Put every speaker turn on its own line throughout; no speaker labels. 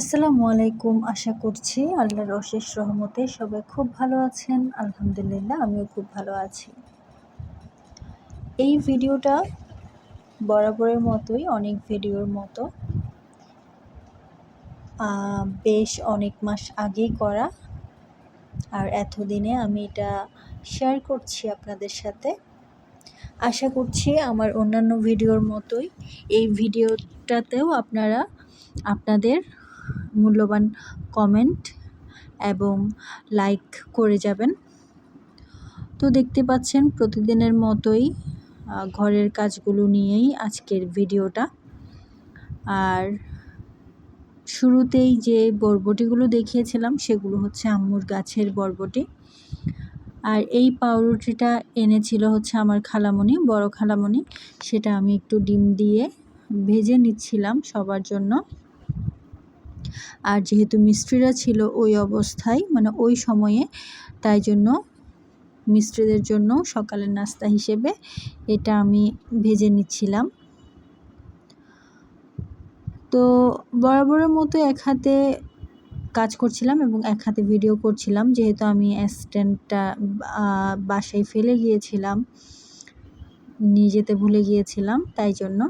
আসসালামু আলাইকুম। আশা করছি আল্লাহর অশেষ রহমতে সবাই খুব ভালো আছেন। আলহামদুলিল্লাহ, আমিও খুব ভালো আছি। এই ভিডিওটা বরাবরের মতোই, অনেক ভিডিওর মতো। বেশ অনেক মাস আগেই করা। আর এতদিনে আমি এটা শেয়ার করছি আপনাদের সাথে। আশা করছি আমার অন্যান্য ভিডিওর মতোই এই ভিডিওটাতেও আপনারা আপনাদের মূল্যবান কমেন্ট এবং লাইক করে যাবেন। তো দেখতে পাচ্ছেন, প্রতিদিনের মতোই ঘরের কাজগুলো নিয়েই আজকের ভিডিওটা। আর শুরুতেই যে বরবটিগুলো দেখিয়েছিলাম, সেগুলো হচ্ছে আম্মুর গাছের বরবটি। আর এই পাউরুটিটা এনেছিল হচ্ছে আমার খালামণি, বড় খালামণি। সেটা আমি একটু ডিম দিয়ে ভেজে নিচ্ছিলাম সবার জন্য। আর যেহেতু মিস্ত্রিরা ছিল ওই অবস্থায় মানে ওই সময়ে তাই জন্য মিস্ত্রিদের জন্য সকালের নাস্তা হিসেবে এটা আমি ভেজে নিচ্ছিলাম। তো বরাবরের মতো এক হাতে কাজ করছিলাম এবং এক হাতে ভিডিও করছিলাম, যেহেতু আমি অ্যাসিস্ট্যান্টটা বাসায় ফেলে গিয়েছিলাম, নিয়ে যেতে ভুলে গিয়েছিলাম তাই জন্য।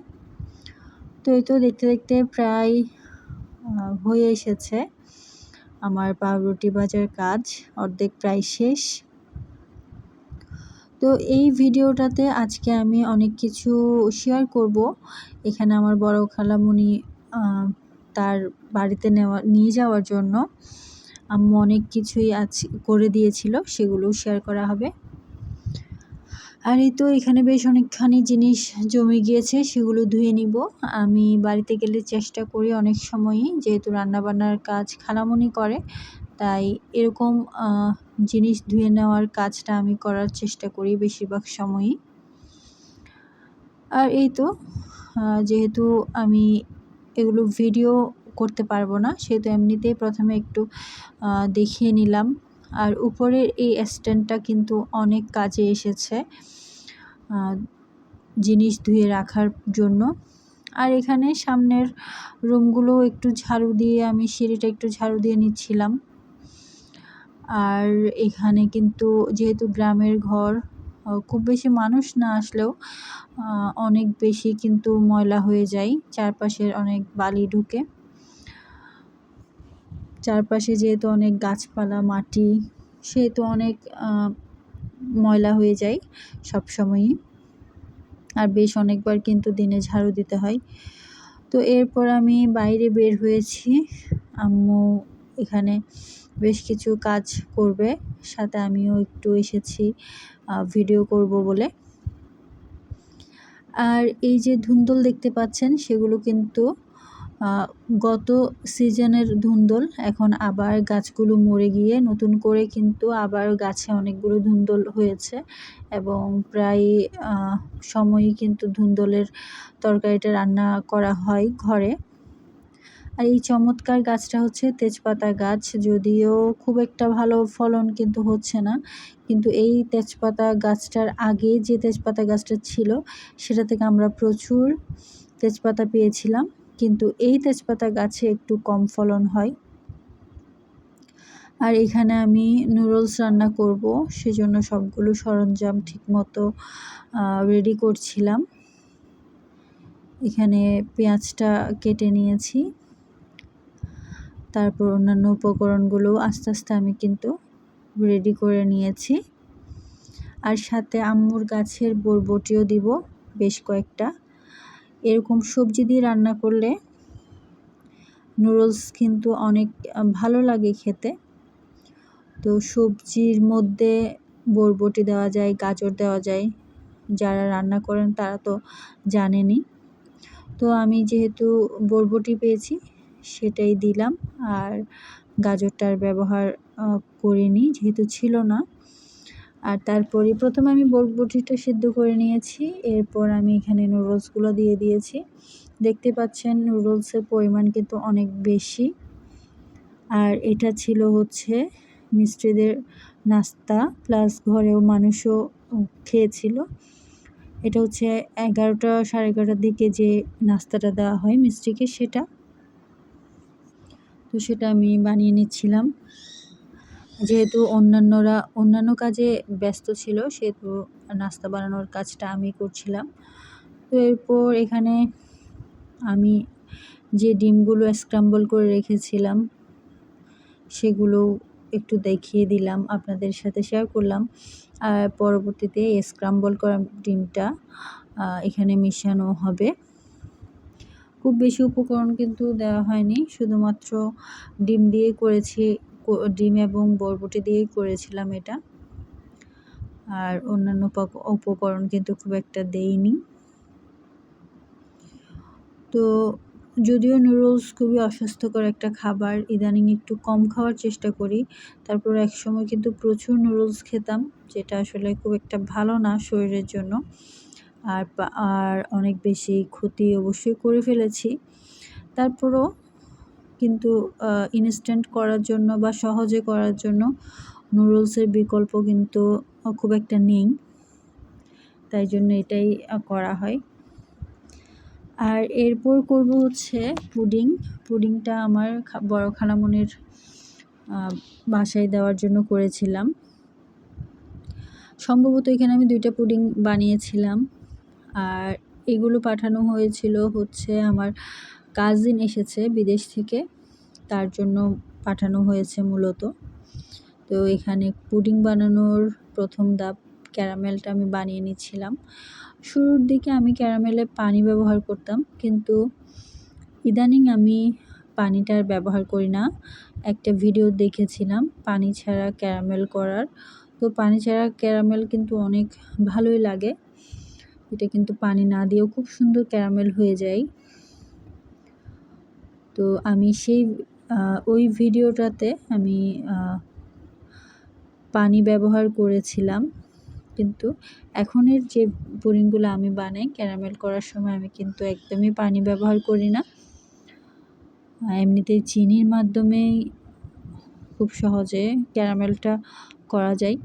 তো এই তো দেখতে দেখতে প্রায় হয়ে এসেছে। আমার পাউরুটি বাজার কাজ অর্ধেক প্রায় শেষ। তো এই ভিডিওটাতে আজকে আমি অনেক কিছু শেয়ার করব। এখানে আমার বড় খালামুনি তার বাড়িতে নেওয়া, নিয়ে যাওয়ার জন্য। আম্মু অনেক কিছুই আজ করে দিয়েছিল সেগুলো শেয়ার করা হবে। আর এই তো এখানে বেশ অনেকখানি জিনিস জমে গিয়েছে, সেগুলো ধুয়ে নিব। আমি বাড়িতে গেলে চেষ্টা করি অনেক সময়ই, যেহেতু রান্নাবান্নার কাজ খালামুনি করে, তাই এরকম জিনিস ধুয়ে নেওয়ার কাজটা আমি করার চেষ্টা করি বেশিরভাগ সময়ই। আর এই তো যেহেতু আমি এগুলো ভিডিও করতে পারব না, সেহেতু এমনিতেই প্রথমে একটু দেখিয়ে নিলাম। আর উপরের এই স্ট্যান্ডটা কিন্তু অনেক কাজে এসেছে জিনিস ধুয়ে রাখার জন্য। আর এখানে সামনের রুমগুলো একটু ঝাড়ু দিয়ে আমি সিঁড়িটা একটু ঝাড়ু দিয়ে নিচ্ছিলাম। আর এখানে কিন্তু যেহেতু গ্রামের ঘর খুব বেশি মানুষ না আসলেও অনেক বেশি কিন্তু ময়লা হয়ে যায়, চারপাশের অনেক বালি ঢুকে। চারপাশে যেহেতু অনেক গাছপালা, মাটি, সেহেতু অনেক ময়লা হয়ে যায় সব সময়ই আর বেশ অনেকবার কিন্তু দিনে ঝাড়ু দিতে হয়। তো এরপর আমি বাইরে বের হয়েছি। আম্মু এখানে বেশ কিছু কাজ করবে, সাথে আমিও একটু এসেছি ভিডিও করব বলে। আর এই যে ধুন্দল দেখতে পাচ্ছেন, সেগুলো কিন্তু গত সিজনের ধুন্দল, এখন আবার গাছগুলো মরে গিয়ে নতুন করে কিন্তু আবার গাছে অনেকগুলো ধুন্দল হয়েছে এবং প্রায় সময়ই কিন্তু ধুন্দলের তরকারিটা রান্না করা হয় ঘরে। আর এই চমৎকার গাছটা হচ্ছে তেজপাতা গাছ, যদিও খুব একটা ভালো ফলন কিন্তু হচ্ছে না। কিন্তু এই তেজপাতা গাছটার আগে যে তেজপাতা গাছটা ছিল, সেটা থেকে আমরা প্রচুর তেজপাতা পেয়েছিলাম। কিন্তু এই তেজপাতা গাছে একটু কম ফলন হয়। আর এখানে আমি নুডলস রান্না করব, সেজন্য সবগুলো সরঞ্জাম ঠিকমতো রেডি করছিলাম। এখানে পেঁয়াজটা কেটে নিয়েছি। তারপর অন্যান্য উপকরণগুলো আস্তে আস্তে আমি কিন্তু রেডি করে নিয়েছি। আর সাথে আম্মুর গাছের বরবটিও দিব, বেশ কয়েকটা। এরকম সবজি দিয়ে রান্না করলে নুডলস কিন্তু অনেক ভালো লাগে খেতে। তো সবজির মধ্যে বরবটি দেওয়া যায়, গাজর দেওয়া যায়, যারা রান্না করেন তারা তো জানেনই। তো আমি যেহেতু বরবটি পেয়েছি, সেটাই দিলাম। আর গাজরটার ব্যবহার করিনি, যেহেতু ছিল না। আর তারপরে প্রথমে আমি বরবটিটা সিদ্ধ করে নিয়েছি। এরপর আমি এখানে নুডলসগুলো দিয়ে দিয়েছি। দেখতে পাচ্ছেন নুডলসের পরিমাণ কিন্তু অনেক বেশি। আর এটা ছিল হচ্ছে মিস্ত্রিদের নাস্তা, প্লাস ঘরেও মানুষও খেয়েছিল। এটা হচ্ছে এগারোটা সাড়ে এগারোটার দিকে যে নাস্তাটা দেওয়া হয় মিস্ত্রিকে, সেটা। তো সেটা আমি বানিয়ে নিচ্ছিলাম। যেহেতু অন্যান্যরা, অন্যান্য কাজে ব্যস্ত ছিল, সেহেতু নাস্তা বানানোর কাজটা আমি করছিলাম। তো এরপর এখানে আমি যে ডিমগুলো স্ক্রাম্বল করে রেখেছিলাম, সেগুলো একটু দেখিয়ে দিলাম, আপনাদের সাথে শেয়ার করলাম। আর পরবর্তীতে স্ক্রাম্বল করা ডিমটা এখানে মিশানো হবে। খুব বেশি উপকরণ কিন্তু দেওয়া হয়নি, শুধুমাত্র ডিম দিয়ে করেছি ডিম এবং বরবটি দিয়েই করেছিলাম এটা। আর অন্যান্য উপকরণ কিন্তু খুব একটা দেইনি। তো যদিও নুডলস খুবই অস্বাস্থ্যকর একটা খাবার, ইদানিং একটু কম খাওয়ার চেষ্টা করি। তারপর এক সময় কিন্তু প্রচুর নুডলস খেতাম, যেটা আসলে খুব একটা ভালো না শরীরের জন্য। আর আর অনেক বেশি ক্ষতি অবশ্যই করে ফেলেছি। তারপরও কিন্তু ইনস্ট্যান্ট করার জন্য বা সহজে করার জন্য নুডলসের বিকল্প কিন্তু খুব একটা নেই। তাই জন্য এটাই করা হয়। আর এরপর করব হচ্ছে পুডিং। পুডিংটা আমার বড় খালামনির বাসায় দেওয়ার জন্য করেছিলাম। সম্ভবত এখানে আমি দুইটা পুডিং বানিয়েছিলাম। আর এগুলো পাঠানো হয়েছিল হচ্ছে আমার কাজিন এসেছে বিদেশ থেকে, তার জন্য পাঠানো হয়েছে মূলত। তো এখানে পুডিং বানানোর প্রথম ধাপ, ক্যারামেলটা আমি বানিয়ে নিচ্ছিলাম। শুরুর দিকে আমি ক্যারামেলে পানি ব্যবহার করতাম, কিন্তু ইদানিং আমি পানিটার ব্যবহার করি না। একটা ভিডিও দেখেছিলাম, পানি ছাড়া ক্যারামেল করার। তো পানি ছাড়া ক্যারামেল কিন্তু অনেক ভালোই লাগে। এটা কিন্তু পানি না দিয়েও খুব সুন্দর ক্যারামেল হয়ে যায়। তো আমি সেই ওই ভিডিওটাতে আমি পানি ব্যবহার করেছিলাম। কিন্তু এখনের যে পুডিংগুলো আমি বানাই ক্যারামেল করার সময় আমি কিন্তু একদমই পানি ব্যবহার করি না। এমনিতেই চিনির মাধ্যমেই খুব সহজে ক্যারামেলটা করা যায়।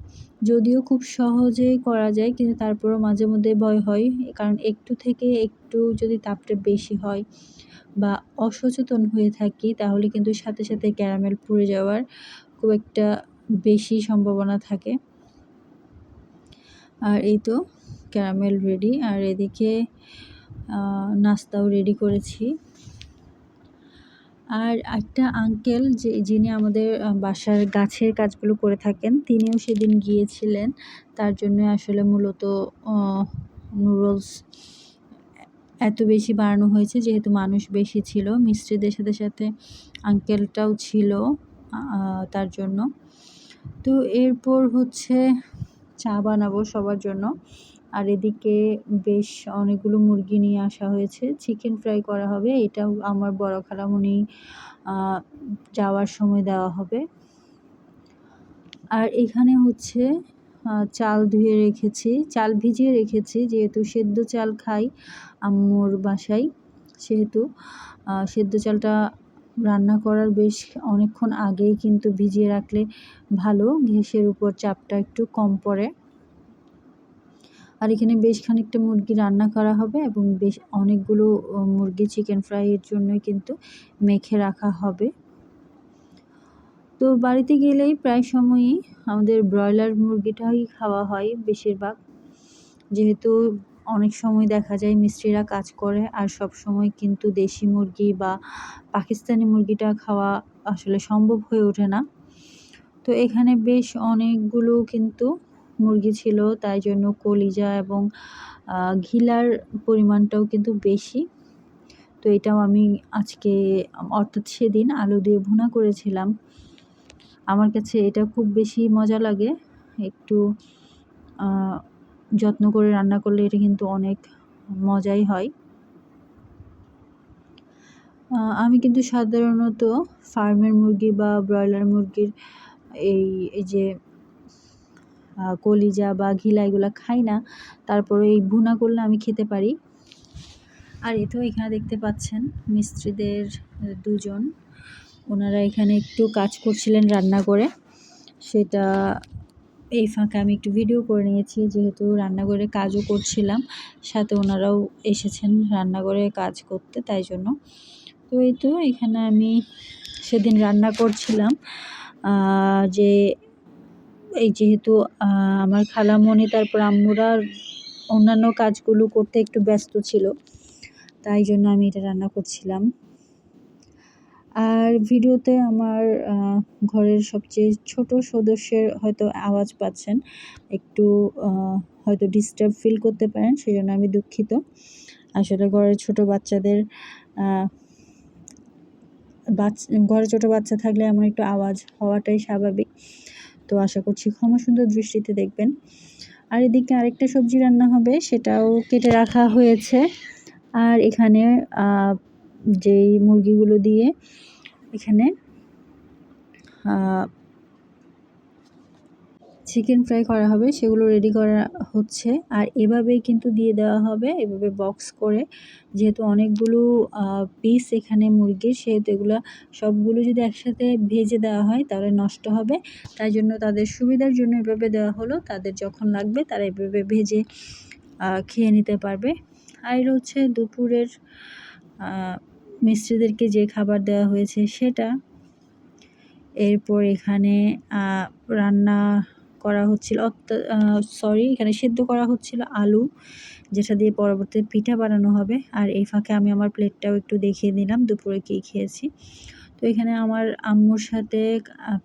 যদিও খুব সহজেই করা যায়, কিন্তু তারপরও মাঝে মধ্যে ভয় হয়। কারণ একটু থেকে একটু যদি তাপটা বেশি হয় বা অসচেতন হয়ে থাকি, তাহলে কিন্তু সাথে সাথে ক্যারামেল পুড়ে যাওয়ার খুব একটা বেশি সম্ভাবনা থাকে। আর এই তো ক্যারামেল রেডি আর এদিকে নাস্তাও রেডি করেছি। আর একটা আঙ্কেল যে, যিনি আমাদের বাসার গাছের কাজগুলো করে থাকেন, তিনিও সেদিন গিয়েছিলেন। তার জন্য আসলে মূলত নুডলস এত বেশি বাড়ানো হয়েছে, যেহেতু মানুষ বেশি ছিল, মিস্ত্রিদের সাথে সাথে আঙ্কেলটাও ছিল তার জন্য। তো এরপর হচ্ছে চা বানাবো সবার জন্য। আর এদিকে বেশ অনেকগুলো মুরগি নিয়ে আসা হয়েছে। চিকেন ফ্রাই করা হবে, এটাও আমার বড় খালামণি যাওয়ার সময় দেওয়া হবে। আর এখানে হচ্ছে চাল ধুয়ে রেখেছি। চাল ভিজিয়ে রেখেছি, যেহেতু সেদ্ধ চাল খাই আম্মুর বাসায়, সেহেতু। সেদ্ধ চালটা রান্না করার বেশ অনেকক্ষণ আগেই কিন্তু ভিজিয়ে রাখলে ভালো, গ্যাসের উপর চাপটা একটু কম পড়ে। আর এখানে বেশ খানিকটা মুরগি রান্না করা হবে এবং বেশ অনেকগুলো মুরগি চিকেন ফ্রাইয়ের জন্যই কিন্তু মেখে রাখা হবে। তো বাড়িতে গেলেই প্রায় সময়ই আমাদের ব্রয়লার মুরগিটাই খাওয়া হয় বেশিরভাগ। যেহেতু অনেক সময় দেখা যায় মিস্ত্রিরা কাজ করে আর সব সময় কিন্তু দেশি মুরগি বা পাকিস্তানি মুরগিটা খাওয়া আসলে সম্ভব হয়ে ওঠে না। তো এখানে বেশ অনেকগুলো কিন্তু মুরগি ছিল, তাই জন্য কলিজা এবং ঘিলার পরিমাণটাও কিন্তু বেশি। তো এটাও আমি আজকে, অর্থাৎ সেদিন আলু দিয়ে ভুনা করেছিলাম। আমার কাছে এটা খুব বেশি মজা লাগে। একটু যত্ন করে রান্না করলে এটা কিন্তু অনেক মজাই হয়। আমি কিন্তু সাধারণত ফার্মের মুরগি বা ব্রয়লার মুরগির এই এই যে কলিজা বা ঘিলা এগুলো খাই না। তারপরে এই ভুনা করলে আমি খেতে পারি। আর এ তো এখানে দেখতে পাচ্ছেন মিস্ত্রিদের দুজন। ওনারা এখানে একটু কাজ করছিলেন রান্না করে। সেটা এই ফাঁকে আমি একটু ভিডিও করে নিয়েছি, যেহেতু রান্নাঘরে কাজও করছিলাম, সাথে ওনারাও এসেছেন রান্নাঘরে কাজ করতে, তাই জন্য। তো এই তো এখানে আমি সেদিন রান্না করছিলাম। যে এই যেহেতু আমার খালামণি, তারপর আম্মুরা অন্যান্য কাজগুলো করতে একটু ব্যস্ত ছিল, তাই জন্য আমি এটা রান্না করছিলাম। আর ভিডিওতে আমার ঘরের সবচেয়ে ছোট সদস্যের হয়তো আওয়াজ পাচ্ছেন। একটু হয়তো ডিস্টার্ব ফিল করতে পারেন সেই জন্য আমি দুঃখিত। আসলে ঘরের ছোট বাচ্চাদের ঘরে ছোট বাচ্চা থাকলে আমার একটু আওয়াজ হওয়াটাই স্বাভাবিক। তো আশা করছি ক্ষমা সুন্দর দৃষ্টিতে দেখবেন। আর এদিকে আরেকটা সবজি রান্না হবে, সেটাও কেটে রাখা হয়েছে। আর এখানে যেই মুরগিগুলো দিয়ে এখানে চিকেন ফ্রাই করা হবে, সেগুলো রেডি করা হচ্ছে। আর এভাবেই কিন্তু দিয়ে দেওয়া হবে, এভাবে বক্স করে। যেহেতু অনেকগুলো পিস এখানে মুরগির, সেহেতু এগুলো সবগুলো যদি একসাথে ভেজে দেওয়া হয়, তাহলে নষ্ট হবে। তাই জন্য তাদের সুবিধার জন্য এভাবে দেওয়া হলো। তাদের যখন লাগবে, তারা এভাবে ভেজে খেয়ে নিতে পারবে। আর হচ্ছে দুপুরের মিস্ত্রিদেরকে যে খাবার দেওয়া হয়েছে সেটা। এরপর এখানে রান্না করা হচ্ছিল সরি এখানে সেদ্ধ করা হচ্ছিল আলু, যেটা দিয়ে পরবর্তীতে পিঠা বানানো হবে। আর এই ফাঁকে আমি আমার প্লেটটাও একটু দেখিয়ে দিলাম, দুপুরে কী খেয়েছি। তো এখানে আমার আম্মুর সাথে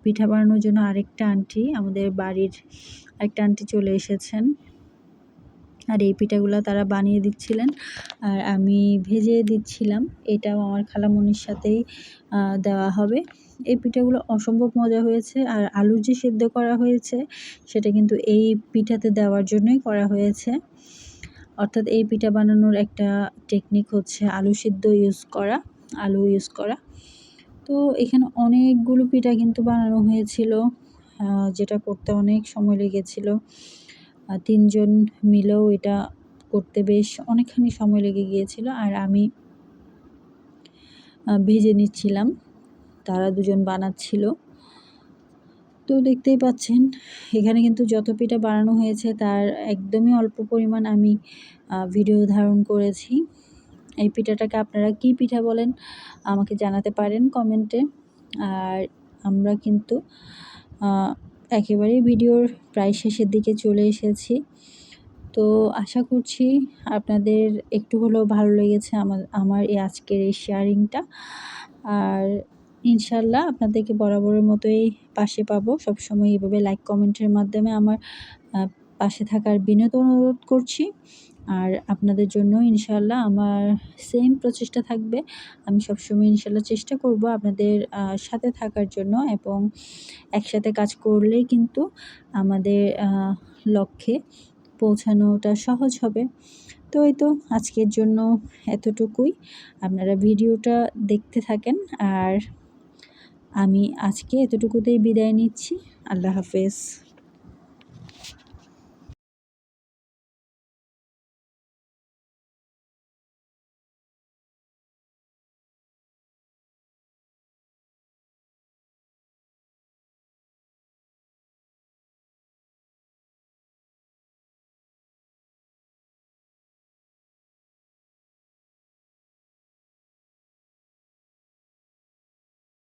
পিঠা বানানোর জন্য আরেকটা আন্টি, আমাদের বাড়ির আরেকটা আন্টি চলে এসেছেন। আর এই পিঠাগুলো তারা বানিয়ে দিচ্ছিলেন। আর আমি ভেজে দিচ্ছিলাম। এটাও আমার খালামণির সাথেই দেওয়া হবে। এই পিঠাগুলো অসম্ভব মজা হয়েছে আর আলু যে সেদ্ধ করা হয়েছে, সেটা কিন্তু এই পিঠাতে দেওয়ার জন্যই করা হয়েছে। অর্থাৎ এই পিঠা বানানোর একটা টেকনিক হচ্ছে আলু সিদ্ধ ইউজ করা, আলু ইউজ করা। তো এখানে অনেকগুলো পিঠা কিন্তু বানানো হয়েছিল যেটা করতে অনেক সময় লেগেছিল। তিনজন মিলেও এটা করতে বেশ অনেকখানি সময় লেগে গিয়েছিল আর আমি ভেজে নিচ্ছিলাম। তারা দুজন বানাচ্ছিল। তো দেখতেই পাচ্ছেন, এখানে কিন্তু যত পিঠা বানানো হয়েছে তার একদমই অল্প পরিমাণ আমি ভিডিও ধারণ করেছি। এই পিঠাটাকে আপনারা কি পিঠা বলেন আমাকে জানাতে পারেন কমেন্টে। আর আমরা কিন্তু একেবারেই ভিডিওর প্রায় শেষের দিকে চলে এসেছি। তো আশা করছি আপনাদের একটু হলেও ভালো লেগেছে আমার আমার এই আজকের এই শেয়ারিংটা আর ইনশাল্লাহ আপনাদেরকে বরাবরের মতোই পাশে পাবো। সবসময় এভাবে লাইক কমেন্টের মাধ্যমে আমার পাশে থাকার বিনোদন অনুরোধ করছি। আর আপনাদের জন্য ইনশাল্লাহ আমার সেম প্রচেষ্টা থাকবে। আমি সবসময় ইনশাল্লাহ চেষ্টা করব আপনাদের সাথে থাকার জন্য এবং একসাথে কাজ করলেই কিন্তু আমাদের লক্ষ্যে পৌঁছানোটা সহজ হবে। তো এই তো আজকের জন্য এতটুকুই। আপনারা ভিডিওটা দেখতে থাকেন আর আমি আজকে এতটুকুতেই বিদায় নিচ্ছি। আল্লাহ হাফেজ।